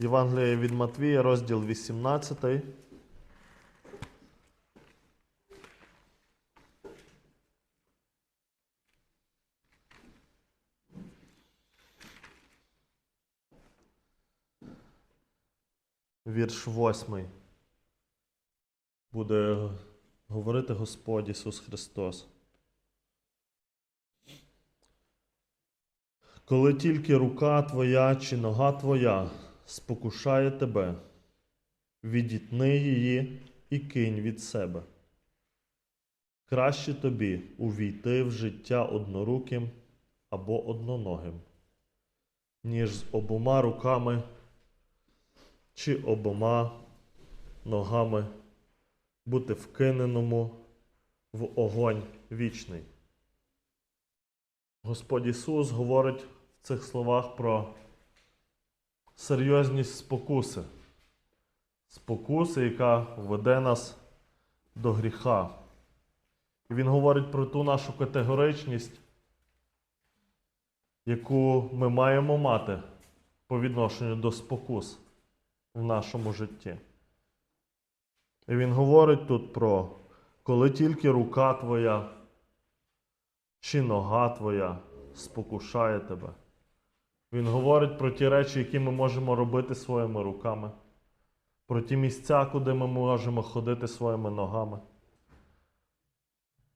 Євангеліє від Матвія, розділ 18. Вірш 8. Буде говорити Господь Ісус Христос. Коли тільки рука твоя чи нога твоя спокушає тебе, відітни її і кинь від себе. Краще тобі увійти в життя одноруким або одноногим, ніж з обома руками чи обома ногами бути вкиненому в огонь вічний. Господь Ісус говорить в цих словах про серйозність спокуси. Спокуси, яка веде нас до гріха. І Він говорить про ту нашу категоричність, яку ми маємо мати по відношенню до спокус в нашому житті. І він говорить тут про коли тільки рука твоя чи нога твоя спокушає тебе. Він говорить про ті речі, які ми можемо робити своїми руками, про ті місця, куди ми можемо ходити своїми ногами.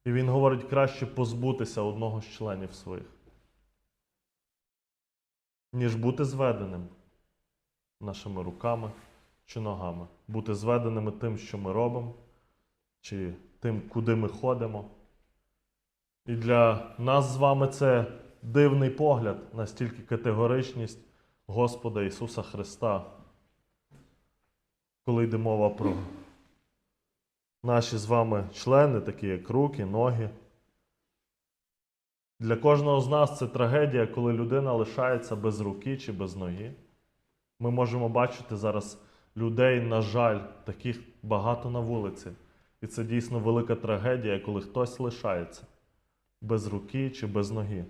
І він говорить краще позбутися одного з членів своїх, ніж бути зведеним нашими руками чи ногами, бути зведеними тим, що ми робимо, чи тим, куди ми ходимо. І для нас з вами це дивний погляд, настільки категоричність Господа Ісуса Христа, коли йде мова про наші з вами члени, такі як руки, ноги. Для кожного з нас це трагедія, коли людина лишається без руки чи без ноги. Ми можемо бачити зараз людей, на жаль, таких багато на вулиці. І це дійсно велика трагедія, коли хтось лишається без руки чи без ноги.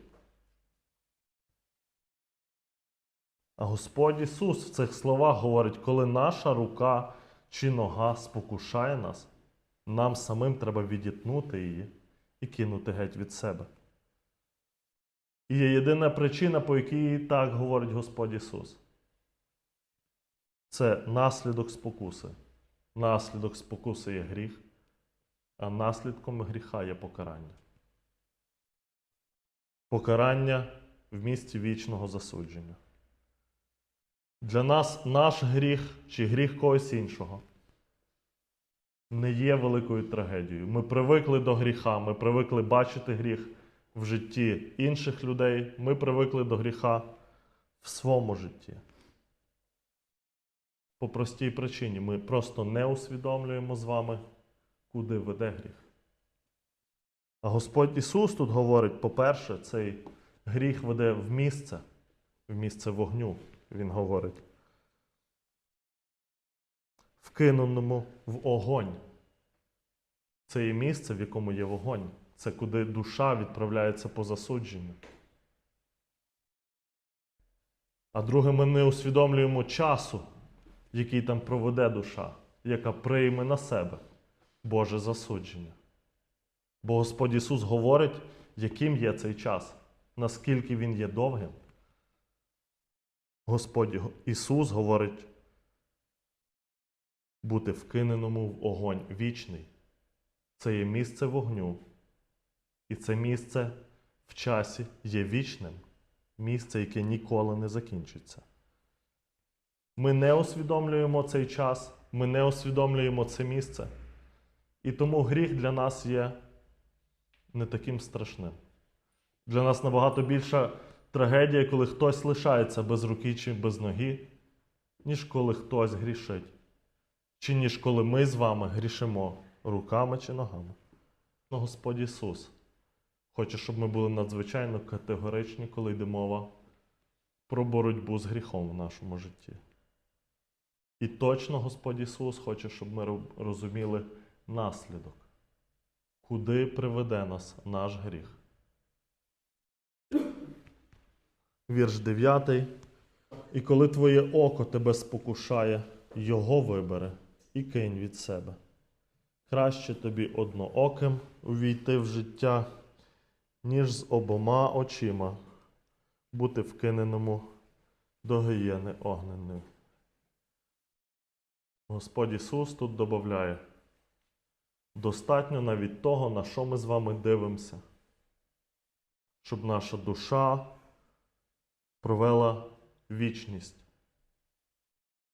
Господь Ісус в цих словах говорить, коли наша рука чи нога спокушає нас, нам самим треба відітнути її і кинути геть від себе. І є єдина причина, по якій так говорить Господь Ісус. Це наслідок спокуси. Наслідок спокуси є гріх, а наслідком гріха є покарання. Покарання в місці вічного засудження. Для нас наш гріх чи гріх когось іншого не є великою трагедією. Ми привикли до гріха, ми привикли бачити гріх в житті інших людей, ми привикли до гріха в своєму житті. По простій причині ми просто не усвідомлюємо з вами, куди веде гріх. А Господь Ісус тут говорить, по-перше, цей гріх веде в місце, в місце вогню, Він говорить. Вкиненому в огонь. Це є місце, в якому є вогонь. Це куди душа відправляється по засудженню. А друге, ми не усвідомлюємо часу, який там проведе душа, яка прийме на себе Боже засудження. Бо Господь Ісус говорить, яким є цей час, наскільки він є довгим. Господь Ісус говорить бути вкиненому в огонь вічний. Це є місце вогню. І це місце в часі є вічним, місце, яке ніколи не закінчиться. Ми не усвідомлюємо цей час, ми не усвідомлюємо це місце. І тому гріх для нас є не таким страшним. Для нас набагато більша трагедія, коли хтось лишається без руки чи без ноги, ніж коли хтось грішить, чи ніж коли ми з вами грішимо руками чи ногами. Ну, Господь Ісус хоче, щоб ми були надзвичайно категоричні, коли йде мова про боротьбу з гріхом в нашому житті. І точно Господь Ісус хоче, щоб ми розуміли наслідок, куди приведе нас наш гріх. Вірш 9. І коли твоє око тебе спокушає, його вибере і кинь від себе. Краще тобі однооким увійти в життя, ніж з обома очима бути вкиненому до гієни огненної. Господь Ісус тут додає, достатньо навіть того, на що ми з вами дивимося, щоб наша душа провела вічність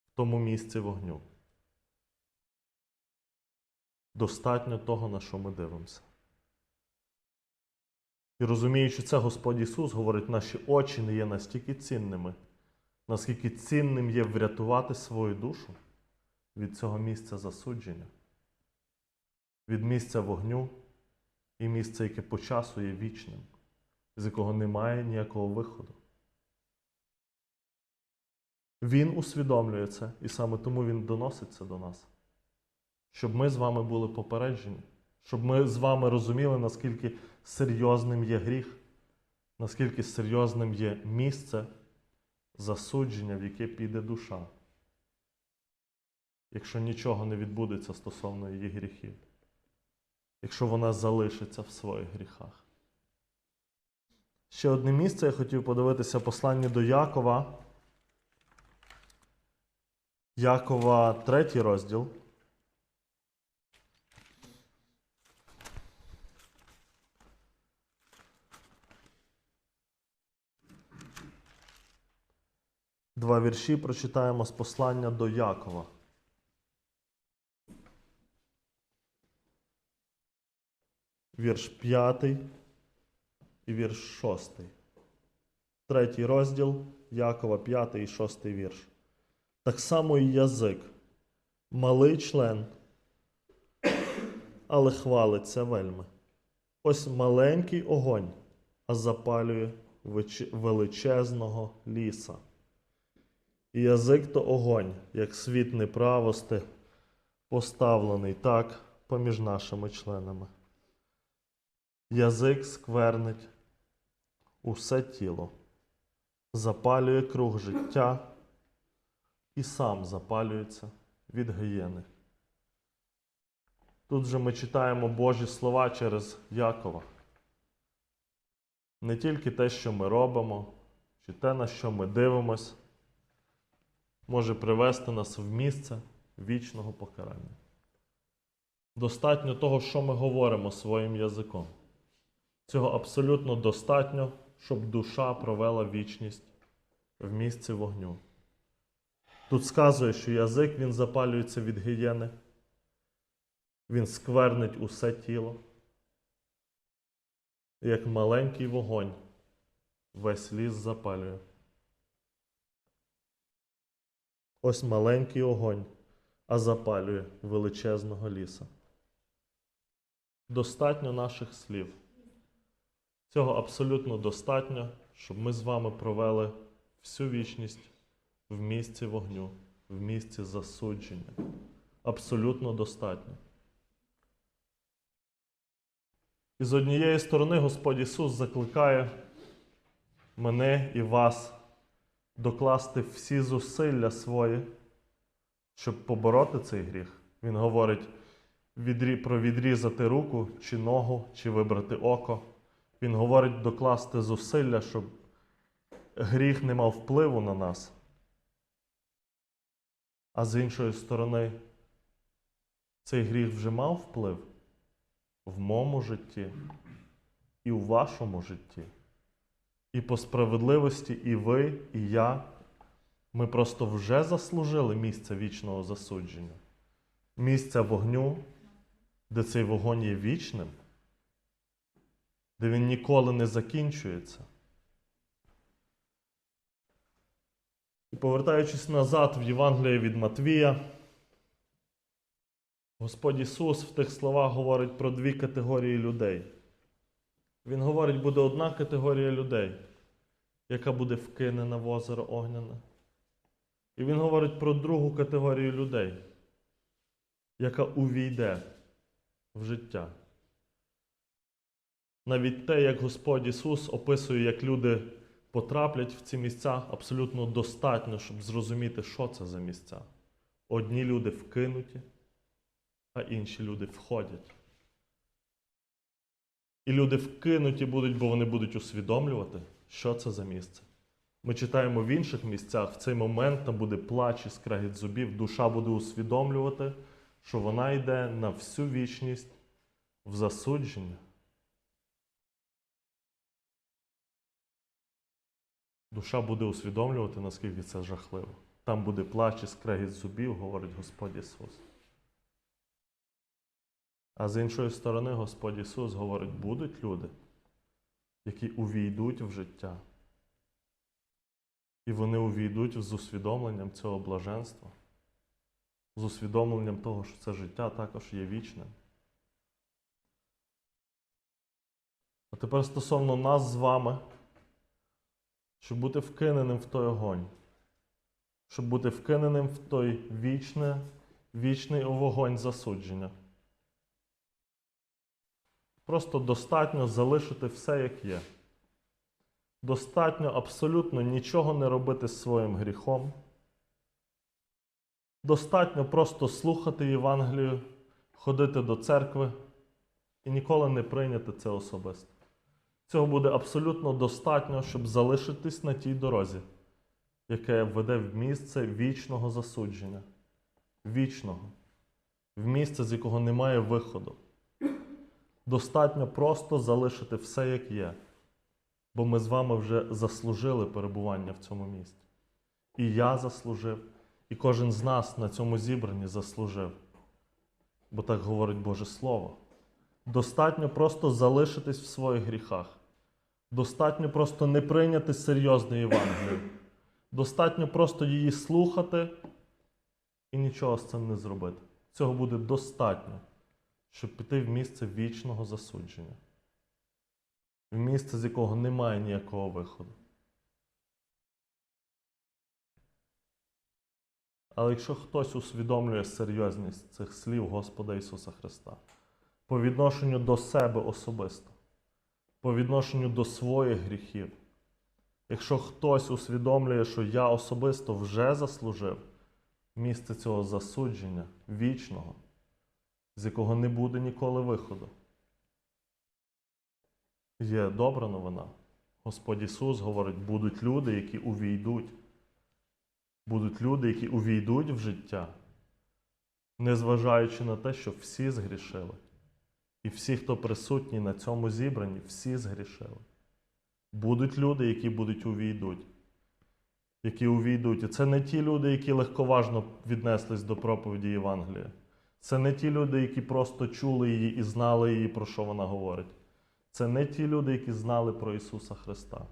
в тому місці вогню. Достатньо того, на що ми дивимося. І розуміючи це, Господь Ісус говорить, наші очі не є настільки цінними, наскільки цінним є врятувати свою душу від цього місця засудження, від місця вогню і місця, яке по часу є вічним, з якого немає ніякого виходу. Він усвідомлює це, і саме тому Він доносить це до нас, щоб ми з вами були попереджені, щоб ми з вами розуміли, наскільки серйозним є гріх, наскільки серйозним є місце засудження, в яке піде душа, якщо нічого не відбудеться стосовно її гріхів, якщо вона залишиться в своїх гріхах. Ще одне місце я хотів подивитися послання до Якова. Якова, третій розділ. Два вірші прочитаємо з послання до Якова. Вірш п'ятий і вірш шостий. Третій розділ Якова, п'ятий і шостий вірш. Так само і язик. Малий член, але хвалиться вельми. Ось маленький огонь, а запалює величезного ліса. І язик то огонь, як світ неправости, поставлений так поміж нашими членами. Язик сквернить усе тіло, запалює круг життя і сам запалюється від гієни. Тут же ми читаємо Божі слова через Якова. Не тільки те, що ми робимо, чи те, на що ми дивимось, може привести нас в місце вічного покарання. Достатньо того, що ми говоримо своїм язиком. Цього абсолютно достатньо, щоб душа провела вічність в місці вогню. Тут сказує, що язик він запалюється від гієни, він сквернить усе тіло, як маленький вогонь весь ліс запалює. Ось маленький огонь, а запалює величезного ліса. Достатньо наших слів. Цього абсолютно достатньо, щоб ми з вами провели всю вічність в місці вогню, в місці засудження. Абсолютно достатньо. І з однієї сторони Господь Ісус закликає мене і вас докласти всі зусилля свої, щоб побороти цей гріх. Він говорить про відрізати руку чи ногу, чи вибрати око. Він говорить докласти зусилля, щоб гріх не мав впливу на нас. А з іншої сторони, цей гріх вже мав вплив в моєму житті і у вашому житті. І по справедливості і ви, і я, ми просто вже заслужили місце вічного засудження, місця вогню, де цей вогонь є вічним, де він ніколи не закінчується. І повертаючись назад в Євангеліє від Матвія, Господь Ісус в тих словах говорить про дві категорії людей. Він говорить, буде одна категорія людей, яка буде вкинена в озеро огняне. І він говорить про другу категорію людей, яка увійде в життя. Навіть те, як Господь Ісус описує, як люди потраплять в ці місця абсолютно достатньо, щоб зрозуміти, що це за місця. Одні люди вкинуті, а інші люди входять. І люди вкинуті будуть, бо вони будуть усвідомлювати, що це за місце. Ми читаємо в інших місцях, в цей момент там буде плач і скрегіт зубів, душа буде усвідомлювати, що вона йде на всю вічність в засудження. Душа буде усвідомлювати, наскільки це жахливо. Там буде плач і скрегіт зубів, говорить Господь Ісус. А з іншої сторони, Господь Ісус говорить, будуть люди, які увійдуть в життя. І вони увійдуть з усвідомленням цього блаженства, з усвідомленням того, що це життя також є вічним. А тепер стосовно нас з вами, щоб бути вкиненим в той огонь, щоб бути вкиненим в той вічне, вічний вогонь засудження. Просто достатньо залишити все, як є. Достатньо абсолютно нічого не робити з своїм гріхом. Достатньо просто слухати Євангелію, ходити до церкви і ніколи не прийняти це особисто. Цього буде абсолютно достатньо, щоб залишитись на тій дорозі, яке веде в місце вічного засудження. Вічного. В місце, з якого немає виходу. Достатньо просто залишити все, як є. Бо ми з вами вже заслужили перебування в цьому місці. І я заслужив, і кожен з нас на цьому зібранні заслужив. Бо так говорить Боже Слово. Достатньо просто залишитись в своїх гріхах. Достатньо просто не прийняти серйозно Євангелію. Достатньо просто її слухати і нічого з цим не зробити. Цього буде достатньо, щоб піти в місце вічного засудження в місце, з якого немає ніякого виходу. Але якщо хтось усвідомлює серйозність цих слів Господа Ісуса Христа по відношенню до себе особисто, по відношенню до своїх гріхів, якщо хтось усвідомлює, що я особисто вже заслужив місце цього засудження вічного, з якого не буде ніколи виходу, Є добра новина. Господь Ісус говорить, будуть люди, які увійдуть. Будуть люди, які увійдуть в життя, незважаючи на те, що всі згрішили. І всі, хто присутні на цьому зібранні, всі згрішили. Будуть люди, які будуть увійдуть. Які увійдуть. І це не ті люди, які легковажно віднеслись до проповіді Євангелія. Це не ті люди, які просто чули її і знали її, про що вона говорить. Це не ті люди, які знали про Ісуса Христа.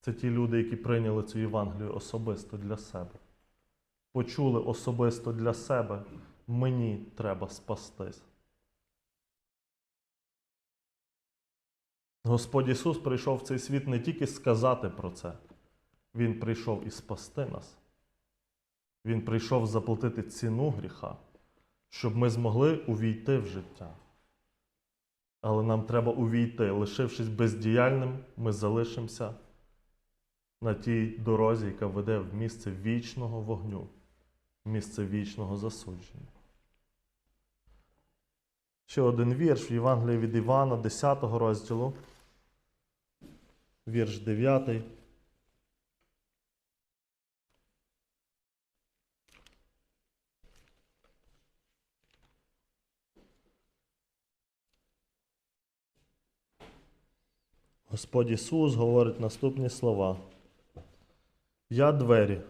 Це ті люди, які прийняли цю Євангелію особисто для себе. Почули особисто для себе, мені треба спастись. Господь Ісус прийшов в цей світ не тільки сказати про це, Він прийшов і спасти нас. Він прийшов заплатити ціну гріха, щоб ми змогли увійти в життя. Але нам треба увійти. Лишившись бездіяльним, ми залишимося на тій дорозі, яка веде в місце вічного вогню, місце вічного засудження. Ще один вірш в Євангелії від Івана, 10 розділу, вірш 9. Господь Ісус говорить наступні слова. Я двері,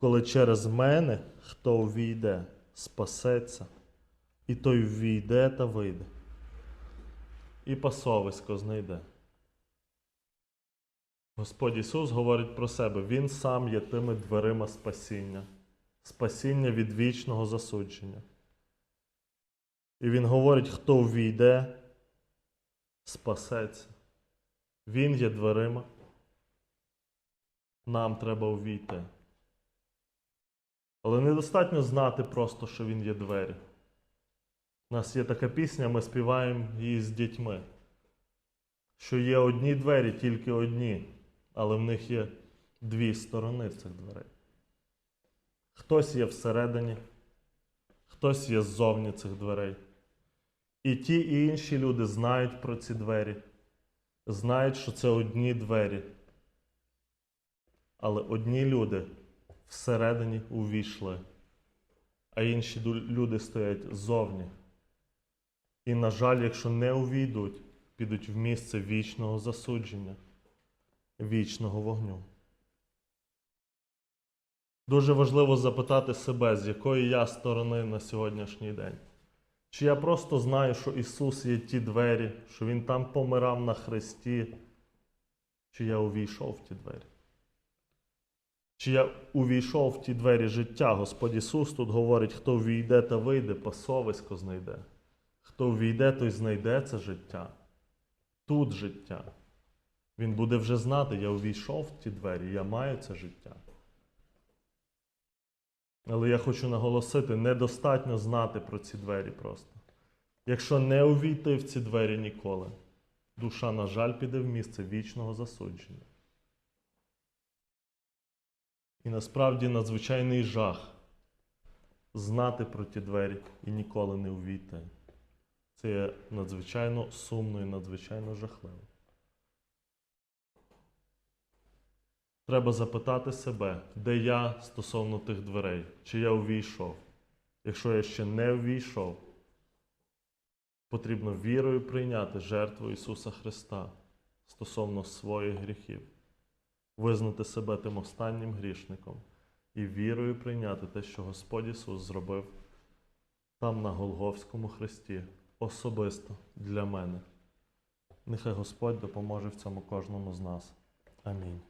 коли через мене хто увійде, спасеться, і той ввійде та вийде, і пасовисько знайде. Господь Ісус говорить про себе, Він сам є тими дверима спасіння, спасіння від вічного засудження. І Він говорить, хто ввійде, спасеться. Він є дверима. Нам треба увійти. Але недостатньо знати просто, що він є двері. У нас є така пісня, ми співаємо її з дітьми. що є одні двері, тільки одні, але в них є дві сторони цих дверей. Хтось є всередині, хтось є ззовні цих дверей. І ті, і інші люди знають про ці двері, знають, що це одні двері. Але одні люди всередині увійшли, а інші люди стоять ззовні. І, на жаль, якщо не увійдуть, підуть в місце вічного засудження, вічного вогню. Дуже важливо запитати себе, з якої я сторони на сьогоднішній день. Чи я просто знаю, що Ісус є ті двері, що Він там помирав на хресті, чи я увійшов в ті двері? Чи я увійшов в ті двері життя? Господь Ісус тут говорить, хто війде та вийде, пасовисько знайде. Хто війде, той знайде це життя. Тут життя. Він буде вже знати, я увійшов в ті двері, я маю це життя. Але я хочу наголосити, недостатньо знати про ці двері просто. Якщо не увійти в ці двері ніколи, душа, на жаль, піде в місце вічного засудження. І насправді надзвичайний жах знати про ті двері і ніколи не увійти. Це надзвичайно сумно і надзвичайно жахливо. Треба запитати себе, де я стосовно тих дверей, чи я увійшов. Якщо я ще не увійшов, потрібно вірою прийняти жертву Ісуса Христа стосовно своїх гріхів, визнати себе тим останнім грішником і вірою прийняти те, що Господь Ісус зробив там на Голговському хресті, особисто для мене. Нехай Господь допоможе в цьому кожному з нас. Амінь.